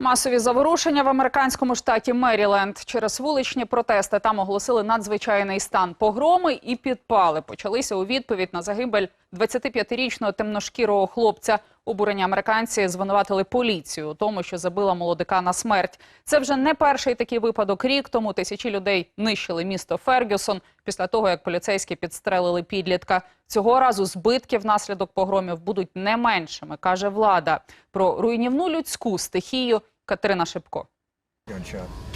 Масові заворушення в американському штаті Меріленд через вуличні протести там оголосили надзвичайний стан. Погроми і підпали почалися у відповідь на загибель 25-річного темношкірого хлопця. Обурені американці звинуватили поліцію у тому, що забила молодика на смерть. Це вже не перший такий випадок. Рік тому тисячі людей нищили місто Фергюсон після того, як поліцейські підстрелили підлітка. Цього разу збитки внаслідок погромів будуть не меншими, каже влада. Про руйнівну людську стихію Катерина Шипко.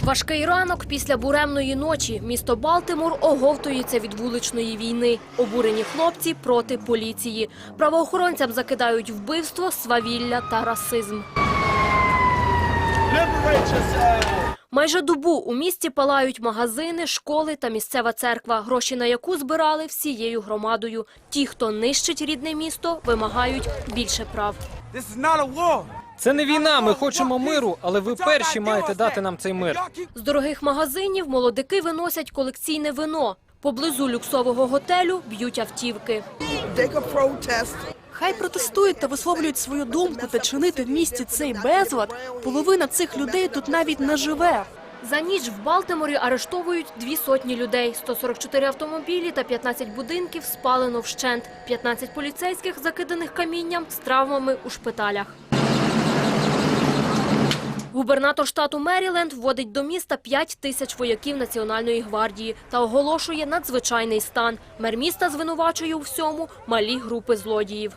Важкий ранок після буремної ночі. Місто Балтимор оговтується від вуличної війни. Обурені хлопці проти поліції. Правоохоронцям закидають вбивство, свавілля та расизм. Майже добу у місті палають магазини, школи та місцева церква, гроші на яку збирали всією громадою. Ті, хто нищить рідне місто, вимагають більше прав. Це не війна. Ми хочемо миру, але ви перші маєте дати нам цей мир. З дорогих магазинів молодики виносять колекційне вино. Поблизу люксового готелю б'ють автівки. Хай протестують та висловлюють свою думку та чинити в місті цей безлад. Половина цих людей тут навіть не живе. За ніч в Балтиморі арештовують дві сотні людей. 144 автомобілі та 15 будинків спалено вщент. 15 поліцейських закиданих камінням з травмами у шпиталях. Губернатор штату Меріленд вводить до міста 5 тисяч вояків Національної гвардії та оголошує надзвичайний стан. Мер міста звинувачує у всьому малі групи злодіїв.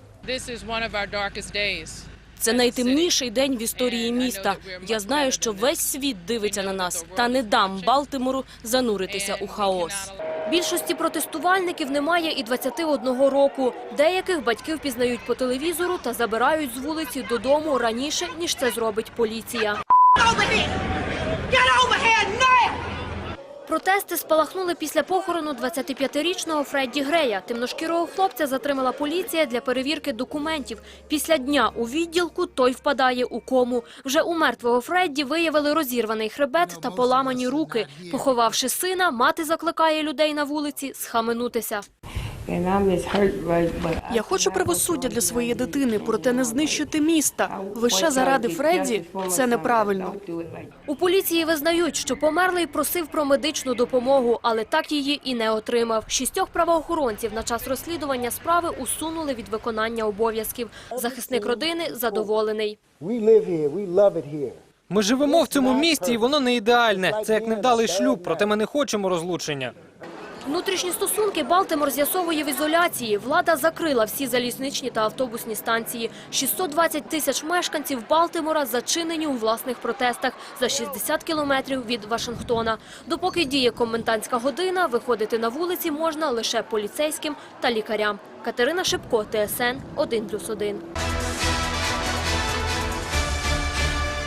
Це найтемніший день в історії міста. Я знаю, що весь світ дивиться на нас, та не дам Балтимору зануритися у хаос. Більшості протестувальників немає і 21 року. Деяких батьки впізнають по телевізору та забирають з вулиці додому раніше, ніж це зробить поліція. Протести спалахнули після похорону 25-річного Фредді Грея. Темношкірого хлопця затримала поліція для перевірки документів. Після дня у відділку той впадає у кому. Вже у мертвого Фредді виявили розірваний хребет та поламані руки. Поховавши сина, мати закликає людей на вулиці схаменутися. Я хочу правосуддя для своєї дитини, проте не знищити міста. Лише заради Фредді це неправильно. У поліції визнають, що померлий просив про медичну допомогу, але так її і не отримав. Шістьох правоохоронців на час розслідування справи усунули від виконання обов'язків. Захисник родини задоволений. Ми живемо в цьому місті, і воно не ідеальне. Це як невдалий шлюб, проте ми не хочемо розлучення. Внутрішні стосунки Балтимор з'ясовує в ізоляції. Влада закрила всі залізничні та автобусні станції. 620 тисяч мешканців Балтимора зачинені у власних протестах за 60 кілометрів від Вашингтона. Допоки діє комендантська година, виходити на вулиці можна лише поліцейським та лікарям. Катерина Шипко, ТСН 1+,1.